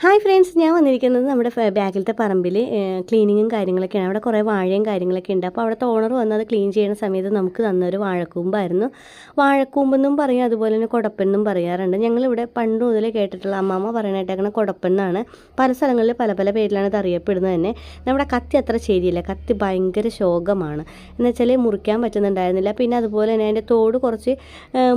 Hi friends ഞാൻ വന്നിരിക്കുന്നത് നമ്മുടെ ബാക്കിലത്തെ പറമ്പിൽ ക്ലീനിങ്ങും കാര്യങ്ങളൊക്കെയാണ്. അവിടെ കുറേ വാഴയും കാര്യങ്ങളൊക്കെ ഉണ്ട്. അപ്പോൾ അവിടുത്തെ ഓണർ വന്ന് അത് ക്ലീൻ ചെയ്യുന്ന സമയത്ത് നമുക്ക് തന്നൊരു വാഴക്കൂമ്പായിരുന്നു. വാഴക്കൂമ്പെന്നും പറയും അതുപോലെ തന്നെ കുടപ്പെന്നും പറയാറുണ്ട്. ഞങ്ങളിവിടെ പണ്ട് മുതൽ കേട്ടിട്ടുള്ള അമ്മാമ്മ പറയണായിട്ടേക്കണ കുടപ്പെന്നാണ്. പല സ്ഥലങ്ങളിൽ പല പല പേരിലാണ് ഇത് അറിയപ്പെടുന്നത് തന്നെ. നമ്മുടെ കത്തി അത്ര ശരിയില്ല. കത്തി ഭയങ്കര ശോകമാണ്. എന്നുവെച്ചാൽ മുറിക്കാൻ പറ്റുന്നുണ്ടായിരുന്നില്ല. പിന്നെ അതുപോലെ തന്നെ അതിന്റെ തോട് കുറച്ച്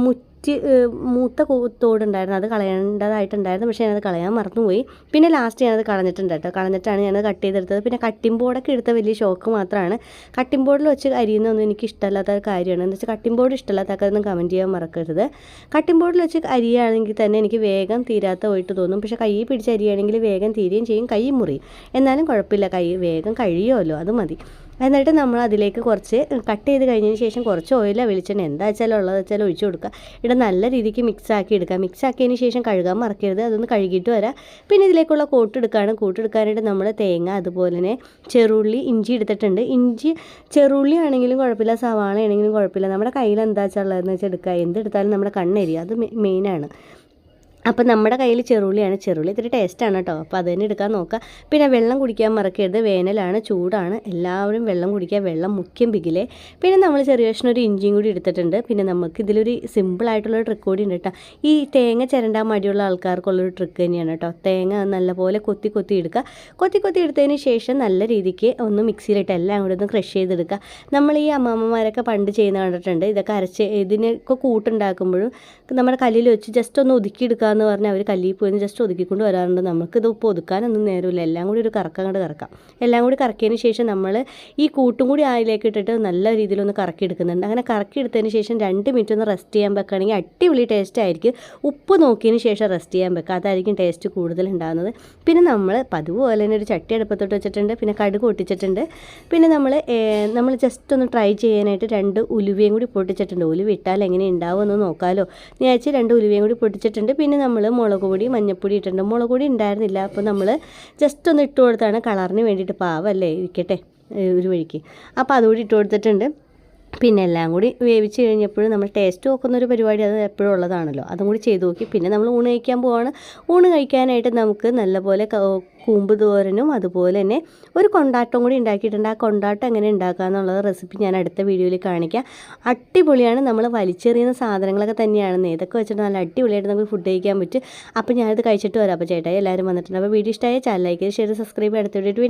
മുറ്റി ഏഹ്, മൂത്ത തോടുണ്ടായിരുന്നു. അത് കളയേണ്ടതായിട്ടുണ്ടായിരുന്നു. പക്ഷേ ഞാനത് കളയാൻ മറന്നുപോയി. പിന്നെ ലാസ്റ്റ് ഞാനത് കളഞ്ഞിട്ടുണ്ട് കേട്ടോ കളഞ്ഞിട്ടാണ് ഞാനത് കട്ട് ചെയ്തെടുത്തത്. പിന്നെ കട്ടിംഗ് ബോർഡൊക്കെ എടുത്ത വലിയ ഷോക്ക് മാത്രമാണ് കട്ടിംഗ് ബോർഡിൽ വെച്ച് അരിയുന്നൊന്നും എനിക്ക് ഇഷ്ടമല്ലാത്ത കാര്യമാണ്. എന്ന് വെച്ചാൽ കട്ടിംഗ് ബോർഡ് ഇഷ്ടമല്ലാത്തതൊന്നും കമന്റ് ചെയ്യാൻ മറക്കരുത്. കട്ടിംഗ് ബോർഡിൽ വെച്ച് അരിയാണെങ്കിൽ തന്നെ എനിക്ക് വേഗം തീരാത്ത പോയിട്ട് തോന്നും. പക്ഷേ കൈ പിടിച്ച് അരിയാണെങ്കിൽ വേഗം തീരുകയും ചെയ്യും. കൈ മുറിയും. എന്നാലും കുഴപ്പമില്ല. കൈ വേഗം കഴിയുമല്ലോ. അത് മതി. എന്നിട്ട് നമ്മൾ അതിലേക്ക് കുറച്ച് കട്ട് ചെയ്ത് കഴിഞ്ഞതിന് ശേഷം കുറച്ച് ഓയിലോ വെളിച്ചെണ്ണ. എന്താ വെച്ചാലും ഉള്ളത് വെച്ചാൽ ഒഴിച്ചു കൊടുക്കുക. ഇവിടെ നല്ല രീതിക്ക് മിക്സ് ആക്കി എടുക്കുക. മിക്സ് ആക്കിയതിന് ശേഷം കഴുകാൻ മറക്കരുത്. അതൊന്ന് കഴുകിയിട്ട് വരാം. പിന്നെ ഇതിലേക്കുള്ള കൂട്ടെടുക്കുകയാണ് കൂട്ടെടുക്കാനായിട്ട് നമ്മൾ തേങ്ങ അതുപോലെ തന്നെ ചെറുള്ളി ഇഞ്ചി എടുത്തിട്ടുണ്ട്. ഇഞ്ചി ചെറുള്ളി ആണെങ്കിലും കുഴപ്പമില്ല. സവാള ആണെങ്കിലും കുഴപ്പമില്ല. നമ്മുടെ കയ്യിൽ എന്താ വെച്ചാൽ ഉള്ളതെന്ന് വെച്ചാൽ എടുക്കുക. എന്തെടുത്താലും നമ്മുടെ കണ്ണെരിയും. അത് മെയിനാണ് അപ്പം നമ്മുടെ കയ്യിൽ ചെറുള്ളിയാണ്. ചെറുള്ളി ഇത്തിരി ടേസ്റ്റാണ് കേട്ടോ അപ്പോൾ അത് തന്നെ എടുക്കാൻ നോക്കുക പിന്നെ വെള്ളം കുടിക്കാൻ മറക്കരുത്. വേനലാണ് ചൂടാണ്. എല്ലാവരും വെള്ളം കുടിക്കുക. വെള്ളം മുഖ്യം പിഗിലേ പിന്നെ നമ്മൾ ചെറിയ കഷ്ണം ഒരു ഇഞ്ചിയും കൂടി എടുത്തിട്ടുണ്ട്. പിന്നെ നമുക്ക് ഇതിലൊരു സിമ്പിളായിട്ടുള്ള ട്രിക്ക് കൂടി ഉണ്ട് കേട്ടോ ഈ തേങ്ങ ചിരണ്ടാൻ മടിയുള്ള ആൾക്കാർക്കുള്ളൊരു ട്രിക്ക് തന്നെയാണ് കേട്ടോ തേങ്ങ നല്ലപോലെ കൊത്തി കൊത്തി എടുക്കുക. കൊത്തി കൊത്തി എടുത്തതിന് ശേഷം നല്ല രീതിക്ക് ഒന്ന് മിക്സിയിലിട്ട് എല്ലാം കൂടി ഒന്ന് ക്രഷ് ചെയ്തെടുക്കുക. നമ്മൾ ഈ അമ്മാമ്മമാരൊക്കെ പണ്ട് ചെയ്യുന്ന കണ്ടിട്ടുണ്ട്. ഇതൊക്കെ അരച്ച് ഇതിനൊക്കെ കൂട്ടുണ്ടാക്കുമ്പോഴും നമ്മുടെ കല്ലിൽ വെച്ച് ജസ്റ്റ് ഒന്ന് ഒതുക്കിയെടുക്കുക എന്ന് പറഞ്ഞാൽ അവർ കല്ലിൽ പോയി ജസ്റ്റ് ഒതുക്കിക്കൊണ്ട് വരാറുണ്ട്. നമുക്കിത് ഇപ്പോൾ ഒതുക്കാനൊന്നും നേരമില്ല. എല്ലാം കൂടി ഒരു കറക്കം കണ്ട് കറക്കാം. എല്ലാം കൂടി കറക്കിയതിന് ശേഷം നമ്മൾ ഈ കൂട്ടും കൂടി ആയിലേക്ക് ഇട്ടിട്ട് നല്ല രീതിയിലൊന്ന് കറക്കി എടുക്കുന്നുണ്ട്. അങ്ങനെ കറക്കി എടുത്തതിന് ശേഷം രണ്ട് മിനിറ്റ് ഒന്ന് റെസ്റ്റ് ചെയ്യാൻ വെക്കുകയാണെങ്കിൽ അടിപൊളി ടേസ്റ്റ് ആയിരിക്കും. ഉപ്പ് നോക്കിയതിന് ശേഷം റെസ്റ്റ് ചെയ്യാൻ വെക്കുക അതായിരിക്കും ടേസ്റ്റ് കൂടുതൽ ഉണ്ടാകുന്നത് പിന്നെ നമ്മൾ പതിവ് പോലെ തന്നെ ഒരു ചട്ടി അടുപ്പത്തോട്ട് വെച്ചിട്ടുണ്ട്. പിന്നെ കടുക് പൊട്ടിച്ചിട്ടുണ്ട്. പിന്നെ നമ്മൾ നമ്മൾ ജസ്റ്റ് ഒന്ന് ട്രൈ ചെയ്യാനായിട്ട് രണ്ട് ഉലുവയും കൂടി പൊട്ടിച്ചിട്ടുണ്ട്. ഉലുവ ഇട്ടാൽ എങ്ങനെ ഉണ്ടാവുമെന്ന് നോക്കാമല്ലോ ഞാൻ രണ്ട് ഉലുവയും കൂടി പൊട്ടിച്ചിട്ടുണ്ട്. പിന്നെ നമ്മൾ മുളക് പൊടി മഞ്ഞൾപ്പൊടി ഇട്ടിട്ടുണ്ട്. മുളക് പൊടി ഉണ്ടായിരുന്നില്ല. അപ്പോൾ നമ്മൾ ജസ്റ്റ് ഒന്ന് ഇട്ട് കൊടുത്താണ് കളറിന് വേണ്ടിയിട്ട് പാവല്ലേ ഇരിക്കട്ടെ ഒരു വഴിക്ക്. അപ്പോൾ അതുകൂടി ഇട്ട് കൊടുത്തിട്ടുണ്ട്. പിന്നെ എല്ലാം കൂടി വേവിച്ച് കഴിഞ്ഞപ്പോഴും നമ്മൾ ടേസ്റ്റ് നോക്കുന്ന ഒരു പരിപാടി അത് എപ്പോഴും ഉള്ളതാണല്ലോ. അതും കൂടി ചെയ്ത് നോക്കി. പിന്നെ നമ്മൾ ഊണ് കഴിക്കാൻ പോവാണ്. ഊണ് കഴിക്കാനായിട്ട് നമുക്ക് നല്ലപോലെ കൂമ്പ് തോരനും അതുപോലെ തന്നെ ഒരു കൊണ്ടാട്ടം കൂടി ഉണ്ടാക്കിയിട്ടുണ്ട്. ആ കൊണ്ടാട്ടം എങ്ങനെ ഉണ്ടാക്കുക എന്നുള്ളത് റെസിപ്പി ഞാൻ അടുത്ത വീഡിയോയിൽ കാണിക്കാം. അടിപൊളിയാണ്. നമ്മൾ വലിച്ചെറിയുന്ന സാധനങ്ങളൊക്കെ തന്നെയാണ് ഇതൊക്കെ വെച്ചിട്ട് നല്ല അടിപൊളിയായിട്ട് നമുക്ക് ഫുഡ് കഴിക്കാൻ പറ്റും. അപ്പോൾ ഞാനത് കഴിച്ചിട്ട് വരാം. അപ്പോൾ ചേട്ടായി എല്ലാവരും വന്നിട്ടുണ്ട്. അപ്പോൾ വീഡിയോ ഇഷ്ടമായ ചാനൽ ലൈക്ക് ചെയ്ത് ഷെയർ സബ്സ്ക്രൈബ് അടുത്ത വീഡിയോ